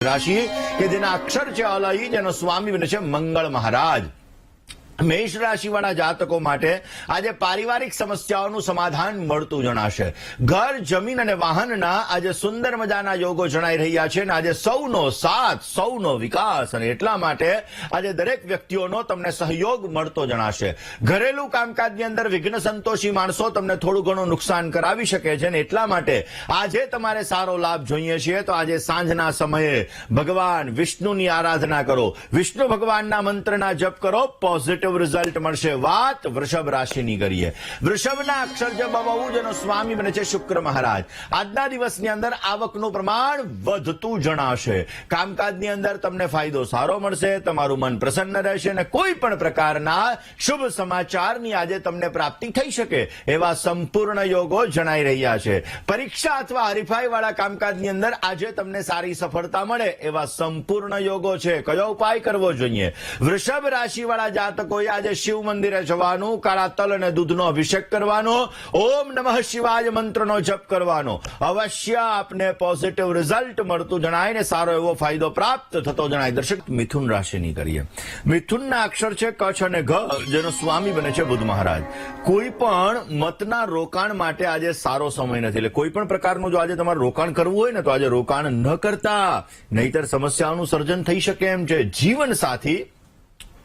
રાશિ કે જેના અક્ષર છે અલય જેનો સ્વામી બને છે મંગળ મહારાજ મેષ રાશિવાળા જાતકો માટે આજે પારિવારિક સમસ્યાઓનું સમાધાન મળતું જણાશે. ઘર, જમીન અને વાહનના આજે સુંદર મજાના યોગો જણાઈ રહ્યા છે અને આજે સૌનો સાથ, સૌનો વિકાસ અને એટલા માટે આજે દરેક વ્યક્તિઓનો તમને સહયોગ મળતો જણાશે. ઘરેલું કામકાજની અંદર વિઘ્ન સંતોષી માણસો તમને થોડું ઘણું નુકસાન કરાવી શકે છે અને એટલા માટે આજે તમારે સારો લાભ જોઈએ છીએ. તો આજે સાંજના સમયે ભગવાન વિષ્ણુની આરાધના કરો. વિષ્ણુ ભગવાનના મંત્રના જપ કરો. પોઝિટિવ રિઝલ્ટ મળશે. વાત વૃષભ રાશિની કરીએ. વૃષભના અક્ષર જે જેનો સ્વામી બને છે શુક્ર મહારાજ. આજના દિવસની અંદર આવકનું પ્રમાણ વધતું જણાશે. કામકાજની અંદર તમને ફાયદો સારો મળશે, તમારું મન પ્રસન્ન રહેશે અને કોઈ પણ પ્રકારના શુભ સમાચારની આજે તમને પ્રાપ્તિ થઈ શકે એવા સંપૂર્ણ યોગો જણાઈ રહ્યા છે. પરીક્ષા અથવા હરીફાઈ વાળા કામકાજની અંદર આજે તમને સારી સફળતા મળે એવા સંપૂર્ણ યોગો છે. કયો ઉપાય કરવો જોઈએ? વૃષભ રાશિ વાળા જાતકોએ આજે શિવ મંદિરે જવાનું કાળા તલ અને દૂધનો અભિષેક કરવાનો, ઓમ નમઃ શિવાય મંત્રનો જપ કરવાનો. અવશ્ય આપને પોઝિટિવ રિઝલ્ટ મળતું જણાય ને સારો એવો ફાયદો પ્રાપ્ત થતો જણાય. દર્શક, મિથુન રાશિની કરીએ. મિથુનના અક્ષર છે કચ્છ અને ઘ, જેનો સ્વામી બને છે બુદ્ધ મહારાજ. કોઈ પણ મતના રોકાણ માટે આજે સારો સમય નથી. એટલે કોઈ પણ પ્રકારનું જો આજે તમારે રોકાણ કરવું હોય ને તો આજે રોકાણ ન કરતા. નહીતર સમસ્યાઓનું સર્જન થઈ શકે એમ છે. જીવન સાથી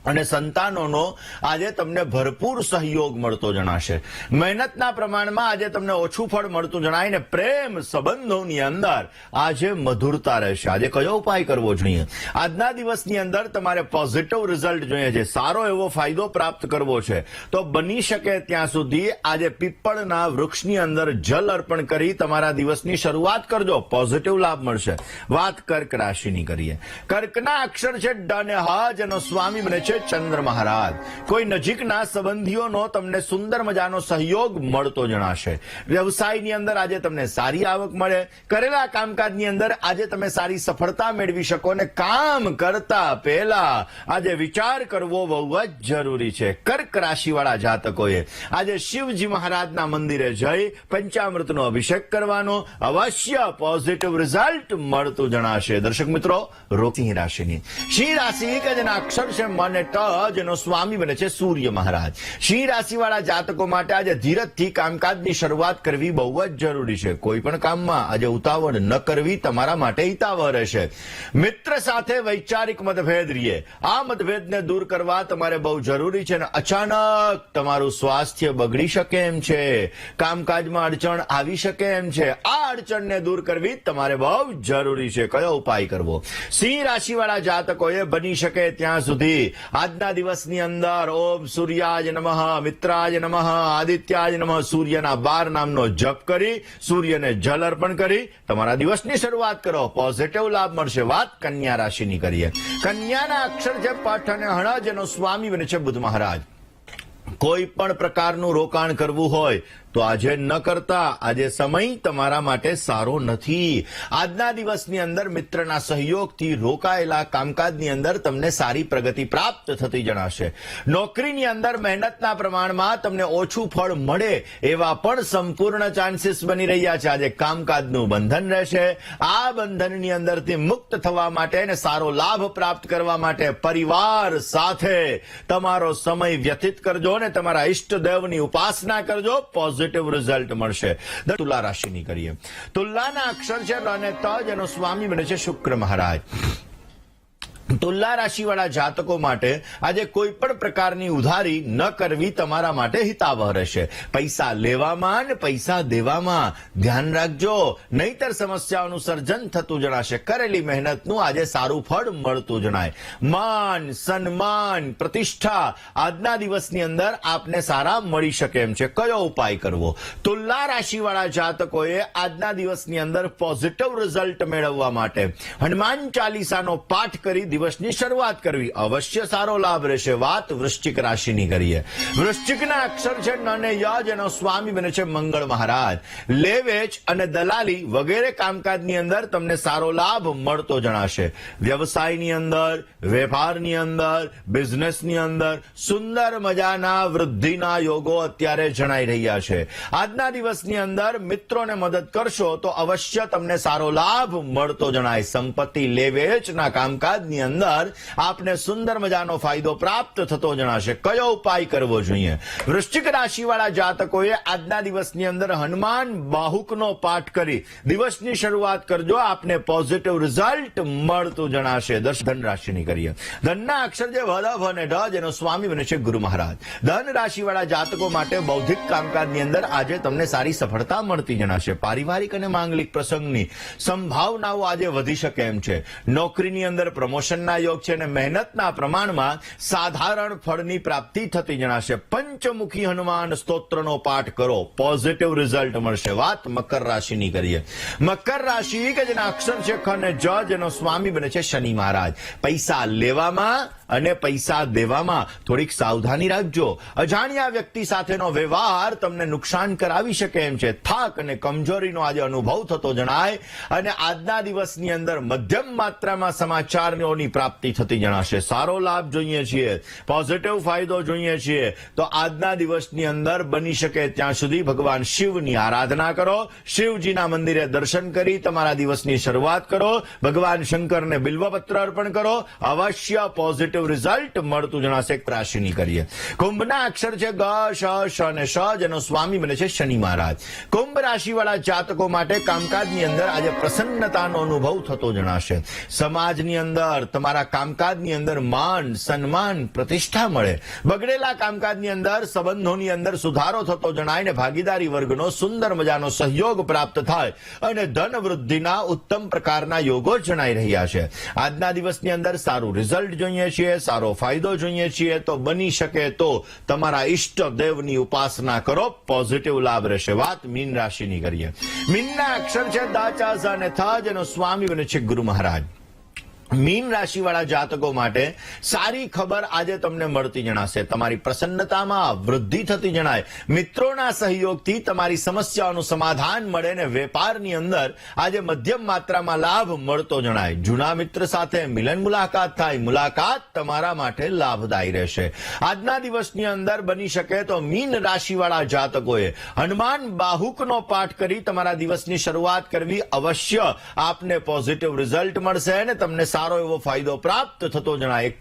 અને સંતાનોનો આજે તમને ભરપૂર સહયોગ મળતો જણાશે. મહેનતના પ્રમાણમાં આજે તમને ઓછું ફળ મળતું જણાય ને પ્રેમ સંબંધોની અંદર આજે મધુરતા રહેશે. આજે કયો ઉપાય કરવો જોઈએ? આજના દિવસની અંદર તમારે પોઝિટિવ રિઝલ્ટ જોઈએ છે. સારો એવો ફાયદો પ્રાપ્ત કરવો છે. તો બની શકે ત્યાં સુધી આજે પીપળના વૃક્ષની અંદર જલ અર્પણ કરી તમારા દિવસની શરૂઆત કરજો. પોઝિટિવ લાભ મળશે. વાત કર્ક રાશિની કરીએ. કર્કના અક્ષર છે ડન હજ એનો સ્વામી બને છે ચંદ્ર મહારાજ. કોઈ નજીકના સંબંધીઓનો તમને સુંદર મજાનો સહયોગ મળતો જણાશે. વ્યવસાયની અંદર આજે તમને સારી આવક મળે. કરેલા કામકાજની અંદર આજે તમે સારી સફળતા મેળવી શકો અને કામ કરતા પહેલા આજે વિચાર કરવો બહુ જ જરૂરી છે. કર્ક રાશિવાળા જાતકોએ આજે શિવજી મહારાજના મંદિરે જઈ પંચામૃતનો અભિષેક કરવાનો અવશ્ય પોઝિટિવ રિઝલ્ટ મળતું જણાશે. દર્શક મિત્રો રોસિંહ રાશિની. સિંહ રાશિ કે જેના અક્ષર છે, મન અને ટ સ્વામી બને છે સૂર્ય મહારાજ. સિંહ રાશિવાળા જાતકો માટે આજે ધીરજથી કામકાજની શરૂઆત કરવી બહુ જ જરૂરી છે. કોઈ પણ કામમાં આજે ઉતાવળ ન કરવી તમારા માટે હિતાવહ રહેશે. મિત્ર સાથે વૈચારિક મતભેદ રહીએ. આ મતભેદને દૂર કરવા તમારે બહુ જરૂરી છે અને અચાનક તમારું સ્વાસ્થ્ય બગડી શકે એમ છે. કામકાજમાં અડચણ આવી શકે એમ છે. આ અડચણને દૂર કરવી તમારે બહુ જરૂરી છે. કયો ઉપાય કરવો? સિંહ રાશિવાળા જાતકોએ બની શકે ત્યાં સુધી. આજના દિવસની અંદર ઓમ સૂર્યાજ નમઃ મિત્રાજ નમઃ આદિત્યાજ નમઃ, સૂર્યના બાર નામનો જપ કરી, સૂર્યને જલ અર્પણ કરી, તમારા દિવસની શરૂઆત કરો. પોઝિટિવ લાભ મળશે. વાત કન્યા રાશિની કરીએ. કન્યાના અક્ષર છે પાઠ અને હણજ એનો સ્વામી બને છે બુદ્ધ મહારાજ. કોઈ પણ પ્રકારનું રોકાણ કરવું હોય તો આજે ન કરતા. આજે સમય તમારા માટે સારો નથી. આજના દિવસની અંદર મિત્રના સહયોગથી રોકાયેલા કામકાજની અંદર તમને સારી પ્રગતિ પ્રાપ્ત થતી જણાશે. નોકરીની અંદર મહેનતના પ્રમાણમાં તમને ઓછું ફળ મળે એવા પણ સંપૂર્ણ ચાન્સીસ બની રહ્યા છે. આજે કામકાજનું બંધન રહેશે. આ બંધનની અંદરથી મુક્ત થવા માટે અને સારો લાભ પ્રાપ્ત કરવા માટે પરિવાર સાથે તમારો સમય વ્યતીત કરજો અને તમારા ઈષ્ટદેવની ઉપાસના કરજો. પોઝિટિવ રિઝલ્ટ મળશે. તુલા રાશિની કરીએ. તુલાના અક્ષર છે અને તજ એનો સ્વામી બને છે શુક્ર મહારાજ. તુલા રાશિવાળા જાતકો માટે આજે કોઈ પણ પ્રકારની ઉધારી ન કરવી તમારા માટે હિતાવહ રહેશે. પૈસા લેવામાં અને પૈસા દેવામાં ધ્યાન રાખજો. નહીતર સમસ્યાઓનું સર્જન થતું જણાશે. કરેલી મહેનતનું આજે સારું ફળ મળતું જણાય. માન, સન્માન, પ્રતિષ્ઠા આજના દિવસની અંદર આપને સારા મળી શકે એમ છે. કયો ઉપાય કરવો? તુલા રાશિવાળા જાતકોએ આજના દિવસની અંદર પોઝિટિવ રિઝલ્ટ મેળવવા માટે હનુમાન ચાલીસાનો પાઠ કરી દિવસની શરૂઆત કરવી. અવશ્ય સારો લાભ રહેશે. વાત વૃશ્ચિક રાશિની કરીએ. વૃશ્ચિકના અક્ષર છે અને ય જેનો સ્વામી બને છે મંગળ મહારાજ. લેવેચ અને દલાલી વગેરે કામકાજની અંદર તમને સારો લાભ મળતો જણાશે. વ્યવસાયની અંદર, વેપારની અંદર, બિઝનેસની અંદર સુંદર મજાના વૃદ્ધિના યોગો અત્યારે જણાઈ રહ્યા છે. આજના દિવસની અંદર મિત્રોને મદદ કરશો તો અવશ્ય તમને સારો લાભ મળતો જણાય. સંપત્તિ લેવેચના કામકાજની અંદર આપને સુંદર મજાનો ફાયદો પ્રાપ્ત થતો જણાશે. કયો ઉપાય કરવો જોઈએ? વૃશ્ચિક રાશિવાળા જાતકોએ આજના દિવસની અંદર હનુમાન બાહુકનો પાઠ કરી દિવસની શરૂઆત કરજો. આપને પોઝિટિવ રિઝલ્ટ મળતું જણાશે. ધન રાશિની કરીએ. ધનના અક્ષર જે વલભ અને ઢ જેનો સ્વામી બને છે ગુરુ મહારાજ. ધન રાશિવાળા જાતકો માટે બૌદ્ધિક કામકાજની અંદર આજે તમને સારી સફળતા મળતી જણાશે. પારિવારિક અને માંગલિક પ્રસંગની સંભાવનાઓ આજે વધી શકે એમ છે. નોકરીની અંદર પ્રમોશનના યોગ છે અને મહેનતના પ્રમાણમાં સાધારણ ફળની પ્રાપ્તિ થતી જણાશે. પંચમુખી હનુમાન સ્તોત્રનો પાઠ કરો. પોઝિટિવ રિઝલ્ટ મળશે. વાત મકર રાશિની કરીએ. મકર રાશિ કે જેના અક્ષર છે ખ અને જ જેનો સ્વામી બને છે શનિ મહારાજ. પૈસા લેવામાં અને પૈસા દેવામાં થોડીક સાવધાની રાખજો. અજાણ્યા વ્યક્તિ સાથેનો વ્યવહાર તમને નુકસાન કરાવી શકે એમ છે. થાક અને કમજોરીનો આજે અનુભવ થતો જણાય અને આજના દિવસની અંદર મધ્યમ માત્રામાં સમાચારોની પ્રાપ્તિ થતી જણાશે. સારો લાભ જોઈએ છીએ. પોઝિટિવ ફાયદો જોઈએ છીએ. તો આજના દિવસની અંદર બની શકે ત્યાં સુધી ભગવાન શિવની આરાધના કરો. શિવજીના મંદિરે દર્શન કરી તમારા દિવસની શરૂઆત કરો. ભગવાન શંકરને બિલ્વપત્ર અર્પણ કરો. અવશ્ય પોઝિટિવ રિઝલ્ટ મળતું જણાશે રાશિની કરીએ. કુંભના અક્ષર છે ગ, શ શ અને શ, જેનો સ્વામી બને છે શનિ મહારાજ. કુંભ રાશિવાળા જાતકો માટે કામકાજની અંદર આજે પ્રસન્નતાનો અનુભવ થતો જણાશે. સમાજની અંદર તમારા કામકાજની અંદર માન, સન્માન, પ્રતિષ્ઠા મળે. બગડેલા કામકાજની અંદર, સંબંધોની અંદર સુધારો થતો જણાય ને ભાગીદારી વર્ગનો સુંદર મજાનો સહયોગ પ્રાપ્ત થાય અને ધન વૃદ્ધિના ઉત્તમ પ્રકારના યોગો જણાઈ રહ્યા છે. આજના દિવસની અંદર સારું રિઝલ્ટ જોઈએ છીએ. સારો ફાયદો જોઈએ છીએ, તો બની શકે તો તમારા ઈષ્ટ દેવની ઉપાસના કરો પોઝિટિવ લાભ રહેશે. વાત મીન રાશિની કરીએ. મીનના અક્ષર છે દાચા અને થાજ જેનો સ્વામી બને છે ગુરુ મહારાજ. મીન રાશિવાળા જાતકો માટે સારી ખબર આજે તમને મળતી જણાશે. તમારી પ્રસન્નતામાં વૃદ્ધિ થતી જણાય. મિત્રોના સહયોગથી તમારી સમસ્યાઓનું સમાધાન મળે ને વેપારની અંદર આજે મધ્યમ માત્રામાં લાભ મળતો જણાય. જૂના મિત્ર સાથે મિલન મુલાકાત થાય. મુલાકાત તમારા માટે લાભદાયી રહેશે. આજના દિવસની અંદર બની શકે તો મીન રાશિવાળા જાતકોએ હનુમાન બાહુકનો પાઠ કરી તમારા દિવસની શરૂઆત કરવી અવશ્ય આપને પોઝિટિવ રિઝલ્ટ મળશે અને તમને સારો એવો ફાયદો પ્રાપ્ત થતો જણાય.